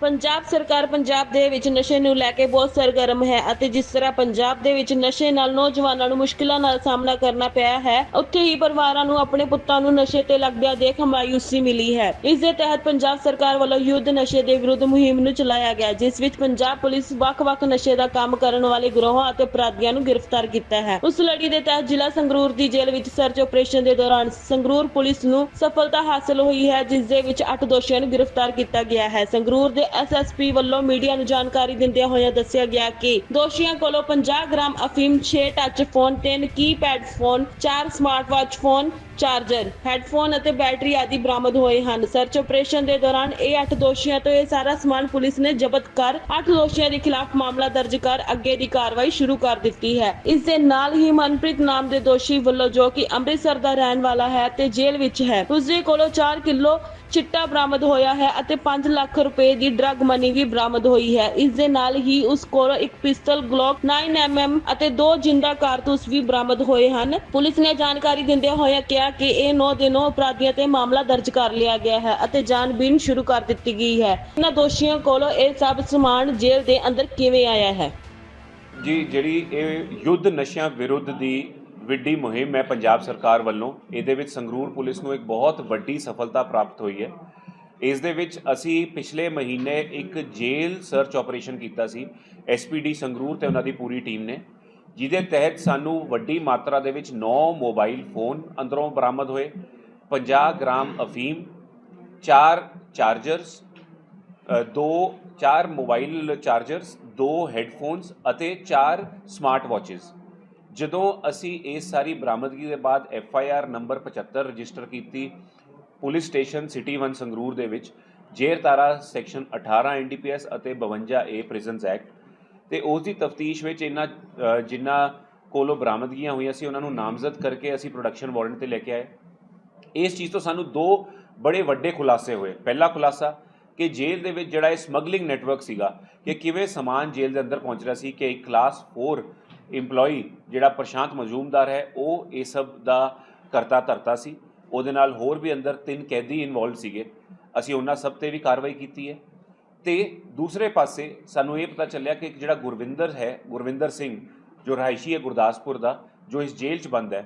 ਪੰਜਾਬ ਸਰਕਾਰ ਪੰਜਾਬ ਦੇ ਵਿੱਚ ਨਸ਼ੇ ਨੂੰ ਲੈ ਕੇ ਬਹੁਤ ਸਰਗਰਮ ਹੈ ਅਤੇ ਜਿਸ ਤਰ੍ਹਾਂ ਪੰਜਾਬ ਦੇ ਵਿੱਚ ਨਸ਼ੇ ਨਾਲ ਨੌਜਵਾਨਾਂ ਨੂੰ ਮੁਸ਼ਕਲਾਂ ਨਾਲ ਸਾਹਮਣਾ ਕਰਨਾ ਪਿਆ ਹੈ, ਉੱਥੇ ਹੀ ਪਰਿਵਾਰਾਂ ਨੂੰ ਆਪਣੇ ਪੁੱਤਾਂ ਨੂੰ ਨਸ਼ੇ ਤੇ ਲੱਗਦਿਆਂ ਦੇਖ ਮਾਯੂਸੀ ਮਿਲੀ ਹੈ। ਇਸ ਦੇ ਤਹਿਤ ਪੰਜਾਬ ਸਰਕਾਰ ਵੱਲੋਂ ਯੁੱਧ ਨਸ਼ੇ ਦੇ ਵਿਰੁੱਧ ਮੁਹਿੰਮ ਨੂੰ ਚਲਾਇਆ ਗਿਆ, ਜਿਸ ਵਿੱਚ ਪੰਜਾਬ ਪੁਲਿਸ ਵੱਖ-ਵੱਖ ਨਸ਼ੇ ਦਾ ਕੰਮ ਕਰਨ ਵਾਲੇ ਗਰੋਹਾਂ ਅਤੇ ਅਪਰਾਧੀਆਂ ਨੂੰ ਗ੍ਰਿਫਤਾਰ ਕੀਤਾ ਹੈ। ਉਸ ਲੜੀ ਦੇ ਤਹਿਤ ਜ਼ਿਲ੍ਹਾ ਸੰਗਰੂਰ ਦੀ ਜੇਲ੍ਹ ਵਿੱਚ ਸਰਚ ਆਪਰੇਸ਼ਨ ਦੇ ਦੌਰਾਨ ਸੰਗਰੂਰ ਪੁਲਿਸ ਨੂੰ ਸਫਲਤਾ ਹਾਸਲ ਹੋਈ ਹੈ, ਜਿਸ ਦੇ ਵਿੱਚ 8 ਦੋਸ਼ੀਆਂ ਨੂੰ ਗ੍ਰਿਫਤਾਰ ਕੀਤਾ ਗਿਆ ਹੈ। ਸੰਗਰੂਰ ਦੇ ਐਸਐਸਪੀ ਵੱਲੋਂ ਮੀਡੀਆ ਨੂੰ ਜਾਣਕਾਰੀ ਦਿੰਦਿਆਂ ਹੋਇਆ ਦੱਸਿਆ ਗਿਆ ਕਿ ਦੋਸ਼ੀਆਂ ਕੋਲੋਂ 50 ਗ੍ਰਾਮ ਅਫੀਮ 6 touch phone 3 keypad phone 4 smart watch phone charger, headphone ਅਤੇ ਬੈਟਰੀ ਆਦਿ ਬਰਾਮਦ ਹੋਏ ਹਨ। ਸਰਚ ਆਪਰੇਸ਼ਨ ਦੇ ਦੌਰਾਨ ਇਹ 8 ਦੋਸ਼ੀਆਂ ਤੋਂ ਇਹ ਸਾਰਾ ਸਮਾਨ ਪੁਲਿਸ ਨੇ ਜ਼ਬਤ ਕਰ 8 ਦੋਸ਼ੀਆਂ ਦੇ ਖਿਲਾਫ ਮਾਮਲਾ ਦਰਜ ਕਰ ਅੱਗੇ ਦੀ ਕਾਰਵਾਈ ਸ਼ੁਰੂ ਕਰ ਦਿੱਤੀ ਹੈ। ਇਸ ਦੇ ਨਾਲ ਹੀ ਮਨਪ੍ਰੀਤ ਨਾਮ ਦੇ ਦੋਸ਼ੀ ਵੱਲੋਂ ਜੋ ਕਿ ਅੰਮ੍ਰਿਤਸਰ ਦਾ ਰਹਿਣ ਵਾਲਾ ਹੈ ਤੇ ਜੇਲ੍ਹ ਵਿੱਚ ਹੈ ਉਸ ਦੇ ਕੋਲੋਂ 4 ਕਿਲੋ ਚਿੱਟਾ ਬਰਾਮਦ ਹੋਇਆ ਹੈ ਅਤੇ 5 ਲੱਖ ਰੁਪਏ ਦੀ ਡਰੱਗ ਮਨੀ ਵੀ ਬਰਾਮਦ ਹੋਈ ਹੈ। ਇਸ ਦੇ ਨਾਲ ਹੀ ਉਸ ਕੋਲੋਂ ਇੱਕ ਪਿਸਟਲ ਗਲੋਕ 9mm ਅਤੇ ਦੋ ਜਿੰਦਾ ਕਾਰਤੂਸ ਵੀ ਬਰਾਮਦ ਹੋਏ ਹਨ। ਪੁਲਿਸ ਨੇ ਜਾਣਕਾਰੀ ਦਿੰਦਿਆਂ ਹੋਇਆ ਕਿਹਾ ਕਿ ਇਹ 9 ਦੇ 9 ਅਪਰਾਧੀਆਂ ਤੇ ਮਾਮਲਾ ਦਰਜ ਕਰ ਲਿਆ ਗਿਆ ਹੈ ਅਤੇ ਜਾਂਚਬੀਨ ਸ਼ੁਰੂ ਕਰ ਦਿੱਤੀ ਗਈ ਹੈ। ਇਹਨਾਂ ਦੋਸ਼ੀਆਂ ਕੋਲੋਂ ਇਹ ਸਭ ਸਮਾਨ ਜੇਲ੍ਹ ਦੇ ਅੰਦਰ ਕਿਵੇਂ ਆਇਆ ਹੈ? ਜੀ, ਜਿਹੜੀ ਇਹ ਯੁੱਧ ਨਸ਼ਿਆਂ ਵਿਰੁੱਧ ਦੀ ਵਿੱਢੀ ਮੁਹਿੰਮ ਹੈ ਪੰਜਾਬ ਸਰਕਾਰ ਵੱਲੋਂ, ਇਹਦੇ ਵਿੱਚ ਸੰਗਰੂਰ ਪੁਲਿਸ ਨੂੰ ਇੱਕ ਬਹੁਤ ਵੱਡੀ ਸਫਲਤਾ ਪ੍ਰਾਪਤ ਹੋਈ ਹੈ। ਇਸ ਦੇ ਵਿੱਚ ਅਸੀਂ ਪਿਛਲੇ ਮਹੀਨੇ ਇੱਕ ਜੇਲ੍ਹ ਸਰਚ ਆਪਰੇਸ਼ਨ ਕੀਤਾ ਸੀ ਐਸਪੀਡੀ ਸੰਗਰੂਰ ਤੇ ਉਹਨਾਂ ਦੀ ਪੂਰੀ ਟੀਮ ਨੇ। ਜਿਹਦੇ ਤਹਿਤ ਸਾਨੂੰ ਵੱਡੀ ਮਾਤਰਾ ਦੇ ਵਿੱਚ 9 ਮੋਬਾਈਲ ਫੋਨ ਅੰਦਰੋਂ ਬਰਾਮਦ ਹੋਏ 50 ਗ੍ਰਾਮ ਅਫੀਮ 4 ਚਾਰਜਰਸ ਦੋ, ਚਾਰ ਮੋਬਾਈਲ ਚਾਰਜਰਸ, ਦੋ ਹੈੱਡਫੋਨਸ ਅਤੇ ਚਾਰ ਸਮਾਰਟ ਵਾਚਸ। ਜਦੋਂ ਅਸੀਂ ਇਸ ਸਾਰੀ ਬਰਾਮਦਗੀ ਦੇ ਬਾਅਦ F I R number 75 register ਕੀਤੀ ਪੁਲਿਸ ਸਟੇਸ਼ਨ ਸਿਟੀ 1 ਸੰਗਰੂਰ ਦੇ ਵਿੱਚ ਜੇਰ ਤਾਰਾ ਸੈਕਸ਼ਨ 18 ਐਨਡੀਪੀਐਸ ਅਤੇ 52 ਏ ਪ੍ਰਿਜ਼ਨਸ ਐਕਟ ਤੇ ਉਸ ਦੀ ਤਫਤੀਸ਼ ਵਿੱਚ ਇਹਨਾਂ ਅ, ਜਿਨ੍ਹਾਂ ਕੋਲੋਂ ਬਰਾਮਦਗੀਆਂ ਹੋਈਆਂ ਸੀ ਉਹਨਾਂ ਨੂੰ ਨਾਮਜ਼ਦ ਕਰਕੇ ਅਸੀਂ ਪ੍ਰੋਡਕਸ਼ਨ ਵਾਰੰਟ ਤੇ ਲੈ ਕੇ ਆਏ। ਇਸ ਚੀਜ਼ ਤੋਂ ਸਾਨੂੰ ਦੋ ਬੜੇ ਵੱਡੇ ਖੁਲਾਸੇ ਹੋਏ। ਪਹਿਲਾ ਖੁਲਾਸਾ ਕਿ ਜੇਲ੍ਹ ਦੇ ਵਿੱਚ ਜਿਹੜਾ ਇਹ ਸਮਗਲਿੰਗ ਨੈਟਵਰਕ ਸੀਗਾ ਕਿ ਕਿਵੇਂ ਸਮਾਨ ਜੇਲ੍ਹ ਦੇ ਅੰਦਰ ਪਹੁੰਚ ਰਿਹਾ ਸੀ ਕਿ ਇੱਕ ਕਲਾਸ 4 EMPLOYE ਜਿਹੜਾ ਪ੍ਰਸ਼ਾਂਤ ਮਜ਼ੂਮਦਾਰ ਹੈ ਉਹ ਇਹ ਸਭ ਦਾ ਕਰਤਾ ਧਰਤਾ ਸੀ। ਉਹਦੇ ਨਾਲ ਹੋਰ ਵੀ ਅੰਦਰ ਤਿੰਨ ਕੈਦੀ ਇਨਵੋਲਵ ਸੀਗੇ। ਅਸੀਂ ਉਹਨਾਂ ਸਭ ਤੇ ਵੀ ਕਾਰਵਾਈ ਕੀਤੀ ਹੈ। ਤੇ ਦੂਸਰੇ ਪਾਸੇ ਸਾਨੂੰ ਇਹ ਪਤਾ ਚੱਲਿਆ ਕਿ ਇੱਕ ਜਿਹੜਾ ਗੁਰਵਿੰਦਰ ਹੈ, ਗੁਰਵਿੰਦਰ ਸਿੰਘ, ਜੋ ਰਹਾਇਸ਼ੀ ਹੈ ਗੁਰਦਾਸਪੁਰ ਦਾ, ਜੋ ਇਸ ਜੇਲ੍ਹ 'ਚ ਬੰਦ ਹੈ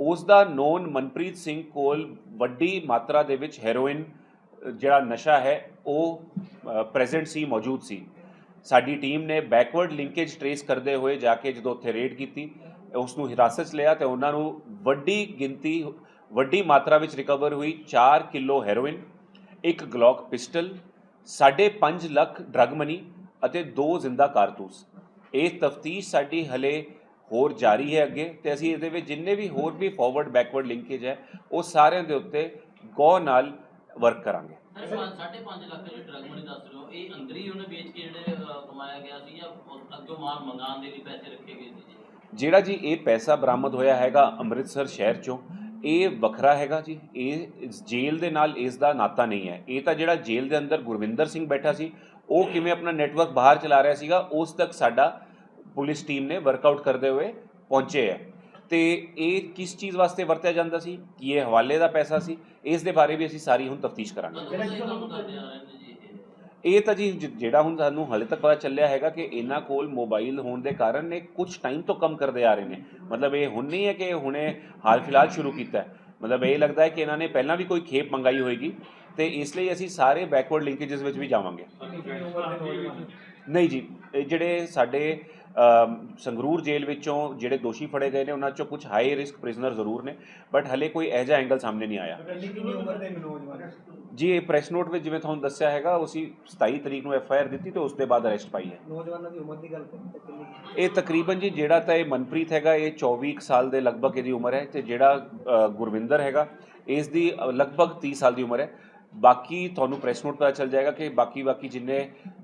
ਉਸ ਦਾ ਨੋਨ ਮਨਪ੍ਰੀਤ ਸਿੰਘ ਕੋਲ ਵੱਡੀ ਮਾਤਰਾ ਦੇ ਵਿੱਚ ਹੈਰੋਇਨ ਜਿਹੜਾ ਨਸ਼ਾ ਹੈ, ਉਹ ਪ੍ਰੈਜ਼ੈਂਟ ਸੀ, ਮੌਜੂਦ ਸੀ। ਸਾਡੀ ਟੀਮ ਨੇ ਬੈਕਵਰਡ ਲਿੰਕੇਜ ਟਰੇਸ ਕਰਦੇ ਹੋਏ ਜਾ ਕੇ ਜਦੋਂ ਉੱਥੇ ਰੇਡ ਕੀਤੀ ਉਸ ਨੂੰ ਹਿਰਾਸਤ 'ਚ ਲਿਆ ਤੇ ਉਹਨਾਂ ਨੂੰ ਵੱਡੀ ਗਿਣਤੀ, ਵੱਡੀ ਮਾਤਰਾ ਵਿੱਚ ਰਿਕਵਰ ਹੋਈ 4 ਕਿਲੋ ਹੈਰੋਇਨ ਇੱਕ Glock pistol 5.5 lakh drug money ਅਤੇ ਦੋ ਜ਼ਿੰਦਾ ਕਾਰਤੂਸ। ਇਹ ਤਫਤੀਸ਼ ਸਾਡੀ ਹਲੇ ਹੋਰ ਜਾਰੀ ਹੈ ਅੱਗੇ ਤੇ ਅਸੀਂ ਇਹਦੇ ਵਿੱਚ ਜਿੰਨੇ ਵੀ ਹੋਰ ਵੀ ਫਾਰਵਰਡ ਬੈਕਵਰਡ ਲਿੰਕੇਜ ਹੈ ਉਹ ਸਾਰਿਆਂ ਦੇ ਉੱਤੇ ਗੌਰ ਨਾਲ ਵਰਕ ਕਰਾਂਗੇ। ਸਰ ਪੰਜ- ਸਾਢੇ 5 ਲੱਖ ਜਿਹੜੇ ਡਰਗ ਮਨੀ ਦੱਸ ਰਹੇ ਹੋ ਇਹ ਅੰਦਰ ਹੀ ਉਹਨੇ ਵੇਚ ਕੇ ਜਿਹੜੇ ਅਹ, ਕਮਾਇਆ ਗਿਆ ਸੀ ਜਾਂ ਉਹ ਅੱਗੋਂ ਮਾਲ ਮੰਗਾਉਣ ਦੇ ਲਈ ਪੈਸੇ ਰੱਖੇ ਗਏ ਸੀ ਜੀ? ਜਿਹੜਾ ਜੀ ਇਹ ਪੈਸਾ ਬਰਾਮਦ ਹੋਇਆ ਹੈਗਾ ਅੰਮ੍ਰਿਤਸਰ ਸ਼ਹਿਰ ਚੋਂ ਇਹ ਵੱਖਰਾ ਹੈਗਾ ਜੀ। ਇਹ ਜੇਲ੍ਹ ਦੇ ਨਾਲ ਇਸ ਦਾ ਨਾਤਾ ਨਹੀਂ ਹੈ। ਇਹ ਤਾਂ ਜਿਹੜਾ ਜੇਲ੍ਹ ਦੇ ਅੰਦਰ ਗੁਰਵਿੰਦਰ ਸਿੰਘ ਬੈਠਾ ਸੀ, ਉਹ ਕਿਵੇਂ ਆਪਣਾ ਨੈਟਵਰਕ ਬਾਹਰ ਚਲਾ ਰਿਹਾ ਸੀਗਾ, ਉਸ ਤੱਕ ਸਾਡਾ ਪੁਲਿਸ ਟੀਮ ਨੇ ਵਰਕਆਊਟ ਕਰਦੇ ਹੋਏ ਪਹੁੰਚੇ ਹੈ ਤੇ ਇਹ ਕਿਸ ਚੀਜ਼ ਵਾਸਤੇ ਵਰਤਿਆ ਜਾਂਦਾ ਸੀ? ਕੀ ਇਹ ਹਵਾਲੇ ਦਾ ਪੈਸਾ ਸੀ? ਇਸ ਦੇ ਬਾਰੇ ਵੀ ਅਸੀਂ ਸਾਰੀ ਹੁਣ ਤਫਤੀਸ਼ ਕਰਾਂਗੇ। ਇਹ ਨੇ ਤਾਂ ਜੀ ਜਿਹੜਾ ਹੁਣ ਸਾਨੂੰ ਹਾਲੇ ਤੱਕ ਪਤਾ ਚੱਲਿਆ ਹੈਗਾ ਕਿ ਇਹਨਾਂ ਕੋਲ ਮੋਬਾਈਲ ਹੋਣ ਦੇ ਕਾਰਨ ਇਹ ਕੁਝ ਟਾਈਮ ਤੋਂ ਕੰਮ ਕਰਦੇ ਆ ਰਹੇ ਨੇ। ਮਤਲਬ ਇਹ ਹੁਣ ਨਹੀਂ ਹੈ ਕਿ ਹੁਣੇ ਹਾਲ ਫਿਲਹਾਲ ਸ਼ੁਰੂ ਕੀਤਾ ਹੈ। ਮਤਲਬ ਇਹ ਲੱਗਦਾ ਹੈ ਕਿ ਇਹਨਾਂ ਨੇ ਪਹਿਲਾਂ ਵੀ ਕੋਈ ਖੇਪ ਮੰਗਾਈ ਹੋਏਗੀ ਤੇ ਇਸ ਲਈ ਅਸੀਂ ਸਾਰੇ ਬੈਕਵਰਡ ਲਿੰਕੇजेस ਵਿੱਚ ਵੀ ਜਾਵਾਂਗੇ। ਨਹੀਂ ਜੀ ਜਿਹੜੇ ਸਾਡੇ ਸੰਗਰੂਰ ਜੇਲ੍ਹ ਵਿੱਚੋਂ ਜਿਹੜੇ ਦੋਸ਼ੀ ਫੜੇ ਗਏ ਨੇ ਉਹਨਾਂ ਚੋਂ ਕੁਝ ਹਾਈ ਰਿਸਕ ਪ੍ਰਿਜ਼ਨਰ ਜ਼ਰੂਰ ਨੇ ਬਟ ਹਲੇ ਕੋਈ ਇਹੋ ਜਿਹਾ ਐਂਗਲ ਸਾਹਮਣੇ ਨਹੀਂ ਆਇਆ। ਜੀ ਇਹ ਪ੍ਰੈਸ ਨੋਟ ਵਿੱਚ ਜਿਵੇਂ ਤੁਹਾਨੂੰ ਦੱਸਿਆ ਹੈਗਾ ਅਸੀਂ 27 ਤਰੀਕ ਨੂੰ ਐਫ ਆਈ ਆਰ ਦਿੱਤੀ ਤੇ ਉਸ ਦੇ ਬਾਅਦ ਅਰੈਸਟ ਪਾਈ ਹੈ। ਨੌਜਵਾਨਾਂ ਦੀ ਉਮਰ ਦੀ ਗੱਲ ਇਹ ਤਕਰੀਬਨ ਜੀ ਜਿਹੜਾ ਤਾਂ ਇਹ ਮਨਪ੍ਰੀਤ ਹੈਗਾ ਇਹ 24 ਕੁ ਸਾਲ ਦੇ ਲਗਭਗ ਇਹਦੀ ਉਮਰ ਹੈ ਤੇ ਜਿਹੜਾ ਗੁਰਵਿੰਦਰ ਹੈਗਾ ਇਸ ਦੀ ਲਗਭਗ 30 ਸਾਲ ਦੀ ਉਮਰ ਹੈ। ਬਾਕੀ ਤੁਹਾਨੂੰ ਪ੍ਰੈਸ ਨੋਟ ਪਤਾ ਚੱਲ ਜਾਏਗਾ ਕਿ ਬਾਕੀ ਬਾਕੀ ਜਿੰਨੇ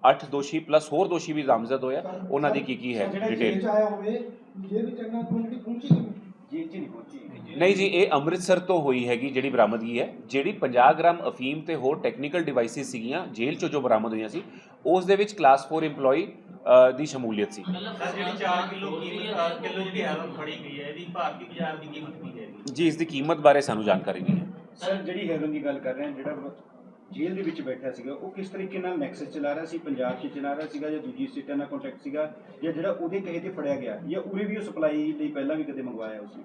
8 ਦੋਸ਼ੀ ਪਲੱਸ ਹੋਰ ਦੋਸ਼ੀ ਵੀ ਨਾਮਜ਼ਦ ਹੋਇਆ ਉਹਨਾਂ ਦੀ ਕੀ ਕੀ ਹੈ ਡਿਟੇਲ ਆਇਆ ਹੋਵੇ ਜੇ ਵੀ ਚੰਗਾ ਕਮਿਊਨਿਟੀ ਪਹੁੰਚੀ ਕਿਵੇਂ ਜੇਲ੍ਹ 'ਚ ਨਹੀਂ ਪਹੁੰਚੀ ਨਹੀਂ ਜੀ ਇਹ ਅੰਮ੍ਰਿਤਸਰ ਤੋਂ ਹੋਈ ਹੈਗੀ ਜਿਹੜੀ ਬਰਾਮਦਗੀ ਹੈ ਜਿਹੜੀ 50 ਗ੍ਰਾਮ ਅਫੀਮ ਤੇ ਹੋਰ ਟੈਕਨੀਕਲ ਡਿਵਾਈਸਿਸ ਸੀਗੀਆਂ ਜੇਲ੍ਹ ਚੋਂ ਜੋ ਬਰਾਮਦ ਹੋਈਆਂ ਸੀ ਉਸ ਦੇ ਵਿੱਚ ਕਲਾਸ 4 EMPLOYE ਦੀ ਸ਼ਮੂਲੀਅਤ ਸੀ। ਸਰ ਜਿਹੜੀ 4 ਕਿਲੋ ਕੀਮਤ ਕਿਲੋ ਜਿਹੜੀ ਹੈਰੋਨ ਫੜੀ ਗਈ ਹੈ ਇਹਦੀ ਭਾਰਤੀ ਬਾਜ਼ਾਰ ਦੀ ਕੀਮਤ ਕੀ ਹੈ? ਜੀ ਜੀ ਇਸ ਦੀ ਕੀਮਤ ਬਾਰੇ ਸਾਨੂੰ ਜਾਣਕਾਰੀ ਨਹੀਂ ਹੈ। ਸਰ ਜਿਹੜੀ ਹੈਰੋਇਨ ਦੀ ਗੱਲ ਕਰ ਰਹੇ ਹਾਂ, ਜਿਹੜਾ ਜੇਲ੍ਹ ਦੇ ਵਿੱਚ ਬੈਠਾ ਸੀਗਾ, ਉਹ ਕਿਸ ਤਰੀਕੇ ਨਾਲ ਨੈਕਸਸ ਚਲਾ ਰਿਹਾ ਸੀ? ਪੰਜਾਬ 'ਚ ਚਲਾ ਰਿਹਾ ਸੀਗਾ ਜਾਂ ਦੂਜੀ ਸਟੇਟਾਂ ਨਾਲ ਕੰਟੈਕਟ ਸੀਗਾ? ਜਾਂ ਜਿਹੜਾ ਉਹਦੇ ਕਹੇ ਤੇ ਫੜਿਆ ਗਿਆ, ਜਾਂ ਉਰੇ ਵੀ ਉਹ ਸਪਲਾਈ ਲਈ ਪਹਿਲਾਂ ਵੀ ਕਦੇ ਮੰਗਵਾਇਆ ਉਸਨੇ?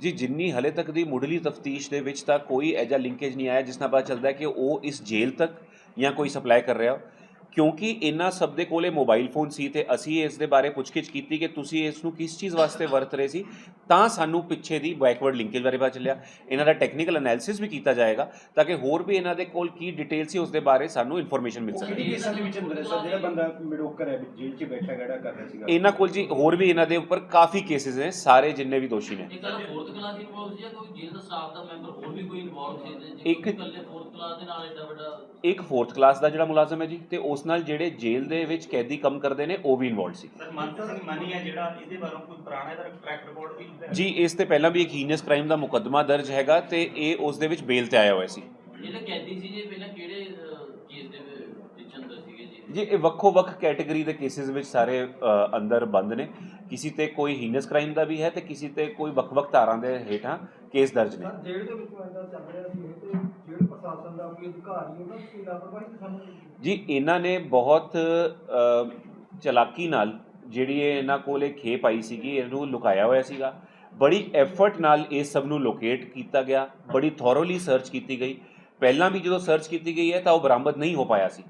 ਜੀ, ਜਿੰਨੀ ਹਲੇ ਤੱਕ ਦੀ ਮੁੱਢਲੀ ਤਫਤੀਸ਼ ਦੇ ਵਿੱਚ ਤਾਂ ਕੋਈ ਐਜਾ ਲਿੰਕੇਜ ਨਹੀਂ ਆਇਆ, ਜਿਸ ਨਾਲ ਪਤਾ ਚੱਲਦਾ ਕਿ ਉਹ ਇਸ ਜੇਲ੍ਹ ਤੱਕ ਜਾਂ ਕੋਈ ਸਪਲਾਈ ਕਰ ਰਿਹਾ। ਕਿਉਂਕਿ ਇਹਨਾਂ ਸਭ ਦੇ ਕੋਲੇ ਮੋਬਾਈਲ ਫੋਨ ਸੀ ਤੇ ਅਸੀਂ ਇਸ ਦੇ ਬਾਰੇ ਪੁੱਛਗਿੱਛ ਕੀਤੀ ਕਿ ਤੁਸੀਂ ਇਸ ਨੂੰ ਕਿਸ ਚੀਜ਼ ਵਾਸਤੇ ਵਰਤ ਰਹੇ ਸੀ ਤਾਂ ਸਾਨੂੰ ਪਿੱਛੇ ਦੀ ਬੈਕਵਰਡ ਲਿੰਕੇਜ ਬਾਰੇ ਪਤਾ ਚੱਲਿਆ। ਇਹਨਾਂ ਦਾ ਟੈਕਨੀਕਲ ਐਨਾਲਿਸਿਸ ਵੀ ਕੀਤਾ ਜਾਏਗਾ ਤਾਂ ਕਿ ਹੋਰ ਵੀ ਇਹਨਾਂ ਦੇ ਕੋਲ ਕੀ ਡਿਟੇਲ ਸੀ ਉਸ ਦੇ ਬਾਰੇ ਸਾਨੂੰ ਇਨਫੋਰਮੇਸ਼ਨ ਮਿਲ ਸਕੇ। ਕਿਹੜੀ ਕੇਸਾਂ ਦੇ ਵਿੱਚ ਅੰਦਰ ਹੈ ਸਰ? ਜਿਹੜਾ ਬੰਦਾ ਮਿਡੋਕਰ ਹੈ ਜੇਲ੍ਹ 'ਚ ਬੈਠਾ ਜਿਹੜਾ ਕਰ ਰਿਹਾ ਸੀਗਾ। ਇਹਨਾਂ ਕੋਲ ਜੀ ਹੋਰ ਵੀ ਇਹਨਾਂ ਦੇ ਉੱਪਰ ਕਾਫੀ ਕੇਸਿਸ ਨੇ ਸਾਰੇ ਜਿੰਨੇ ਵੀ ਦੋਸ਼ੀ ਨੇ। ਇਹ ਕੱਲ ਫੋਰਥ ਕਲਾਸ ਇਨਵੋਲਵ ਸੀ ਜਾਂ ਕੋਈ ਜੇਲ੍ਹ ਦਾ ਸਟਾਫ ਦਾ ਮੈਂਬਰ ਹੋਰ ਵੀ ਕੋਈ ਇਨਵੋਲਵ ਸੀ? ਇਹਦੇ 'ਚ? ਇੱਕ- ਇਕੱਲੇ ਫੋਰਥ ਕਲਾਸ ਦੇ ਨਾਲ ਐਡਾ ਵੱਡਾ ਇੱਕ 4th ਕਲਾਸ ਦਾ ਜਿਹੜਾ ਮੁਲਾਜ਼ਮ ਹੈ ਜੀ ਤੇ ਉਸ ਨਾਲ ਜਿਹੜੇ ਜੇਲ੍ਹ ਦੇ ਵਿੱਚ ਕੈਦੀ ਕੰਮ ਕਰਦੇ ਨੇ ਉਹ ਵੀ ਇਨਵੋਲਡ ਸੀ। ਸਰ ਮਨਪ੍ਰੀਤ ਸਿੰਘ ਮਾਨੀ ਹੈ ਜਿਹੜਾ ਇਹਦੇ ਬਾਰੇ ਕੋਈ ਪੁਰਾਣਾ ਇਹਦਾ ਟਰੈਕ ਰਿਕਾਰਡ ਵੀ ਹੈ? ਜੀ ਇਸ ਤੇ ਪਹਿਲਾਂ ਵੀ ਇੱਕ ਹੀਨਸ ਕ੍ਰਾਈਮ ਦਾ ਮੁਕੱਦਮਾ ਦਰਜ ਹੈਗਾ ਤੇ ਇਹ ਉਸ ਦੇ ਵਿੱਚ ਬੇਲ ਤੇ ਆਇਆ ਹੋਇਆ ਸੀ। ਜਿਹੜੇ ਕੈਦੀ ਸੀ ਜੀ ਪਹਿਲਾਂ ਕਿਹੜੇ ਕੇਸ ਦੇ ਵਿੱਚ ਅੰਦਰ ਸੀਗੇ ਜੀ? ਜੀ ਇਹ ਵੱਖੋ ਵੱਖ ਕੈਟਾਗਰੀ ਦੇ ਕੇਸਿਸ ਵਿੱਚ ਸਾਰੇ ਅੰਦਰ ਬੰਦ ਨੇ। ਕਿਸੇ ਤੇ ਕੋਈ ਹੀਨਸ ਕ੍ਰਾਈਮ ਦਾ ਵੀ ਹੈ ਤੇ ਕਿਸੇ ਤੇ ਕੋਈ ਵੱਖ-ਵੱਖ ਧਾਰਾਂ ਦੇ ਹੇਠਾਂ ਕੇਸ ਦਰਜ ਨੇ। ਜੇਲ੍ਹ ਦੇ ਵਿੱਚੋਂ ਐਂਦਾ ਚੱਲ ਰਿਹਾ ਸੀ ਪ੍ਰਸ਼ਾਸਨ ਦਾ ਉਹਨਾਂ ਦੀ ਲਾਪਰਵਾਹੀ ਸਾਨੂੰ ਜੀ, ਇਹਨਾਂ ਨੇ ਬਹੁਤ ਚਲਾਕੀ ਨਾਲ ਜਿਹੜੀ ਇਹ ਇਹਨਾਂ ਕੋਲ ਇਹ ਖੇਪ ਆਈ ਸੀਗੀ, ਇਹਨੂੰ ਲੁਕਾਇਆ ਹੋਇਆ ਸੀਗਾ। ਬੜੀ ਐਫਰਟ ਨਾਲ ਇਹ ਸਭ ਨੂੰ ਲੋਕੇਟ ਕੀਤਾ ਗਿਆ, ਬੜੀ ਥੋਰੋਲੀ ਸਰਚ ਕੀਤੀ ਗਈ। ਪਹਿਲਾਂ ਵੀ ਜਦੋਂ ਸਰਚ ਕੀਤੀ ਗਈ ਹੈ ਤਾਂ ਉਹ ਬਰਾਮਦ ਨਹੀਂ ਹੋ ਪਾਇਆ ਸੀ।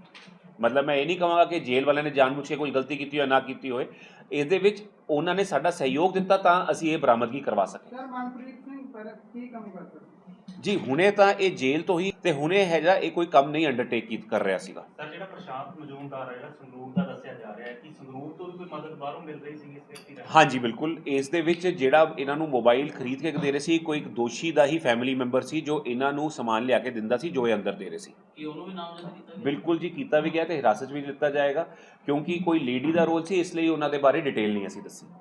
ਮਤਲਬ ਮੈਂ ਇਹ ਨਹੀਂ ਕਹਾਂਗਾ ਕਿ ਜੇਲ੍ਹ ਵਾਲਿਆਂ ਨੇ ਜਾਣਬੁੱਝ ਕੇ ਕੋਈ ਗਲਤੀ ਕੀਤੀ ਹੋਵੇ ਨਾ ਕੀਤੀ ਹੋਏ। ਇਸ ਦੇ ਵਿੱਚ ਉਹਨਾਂ ਨੇ ਸਾਡਾ ਸਹਿਯੋਗ ਦਿੱਤਾ ਤਾਂ ਅਸੀਂ ਇਹ ਬਰਾਮਦਗੀ ਕਰਵਾ ਸਕੇ। ਸਰ ਮਨਪ੍ਰੀਤ ਸਿੰਘ ਪਰ ਕੀ ਕੰਮ ਕਰਦਾ ਜੀ ਹੁਣੇ ਤਾਂ ਇਹ ਜੇਲ੍ਹ ਤੋਂ ਹੀ ਤੇ ਹੁਣੇ ਹੈ ਜਿਹੜਾ ਇਹ ਕੋਈ ਕੰਮ ਨਹੀਂ ਅੰਡਰਟੇਕ ਕਰ ਰਿਹਾ ਸੀਗਾ। ਸਰ ਜਿਹੜਾ ਪ੍ਰਸ਼ਾਂਤ ਮਜੂਮਦਾਰ ਹੈ ਜਿਹੜਾ ਸੰਗਰੂਰ ਦਾ ਦੱਸਿਆ ਜਾ ਰਿਹਾ ਹੈ ਕਿ ਸੰਗਰੂਰ ਤੋਂ ਵੀ ਕੋਈ ਮਦਦ ਬਾਹਰੋਂ ਮਿਲ ਰਹੀ ਸੀ ਇਸ ਵਿਅਕਤੀ ਦਾ ਹਾਂਜੀ ਬਿਲਕੁਲ। ਇਸ ਦੇ ਵਿੱਚ ਜਿਹੜਾ ਇਹਨਾਂ ਨੂੰ ਮੋਬਾਈਲ ਖਰੀਦ ਕੇ ਦੇ ਰਹੇ ਸੀ ਕੋਈ ਇੱਕ ਦੋਸ਼ੀ ਦਾ ਹੀ ਫੈਮਿਲੀ ਮੈਂਬਰ ਸੀ ਜੋ ਇਹਨਾਂ ਨੂੰ ਸਮਾਨ ਲਿਆ ਕੇ ਦਿੰਦਾ ਸੀ ਜੋ ਇਹ ਅੰਦਰ ਦੇ ਰਹੇ ਸੀ। ਕੀ ਉਹਨੂੰ ਵੀ ਨਾਮਜ਼ਦ ਕੀਤਾ ਗਿਆ? ਬਿਲਕੁਲ ਜੀ ਕੀਤਾ ਵੀ ਗਿਆ ਤੇ ਹਿਰਾਸਤ ਵੀ ਲਿੱਤਾ ਜਾਏਗਾ ਕਿਉਂਕਿ ਕੋਈ ਲੇਡੀ ਦਾ ਰੋਲ ਸੀ ਇਸ ਲਈ ਉਹਨਾਂ ਦੇ ਬਾਰੇ ਡਿਟੇਲ ਨਹੀਂ ਅਸੀਂ ਦੱਸੀ।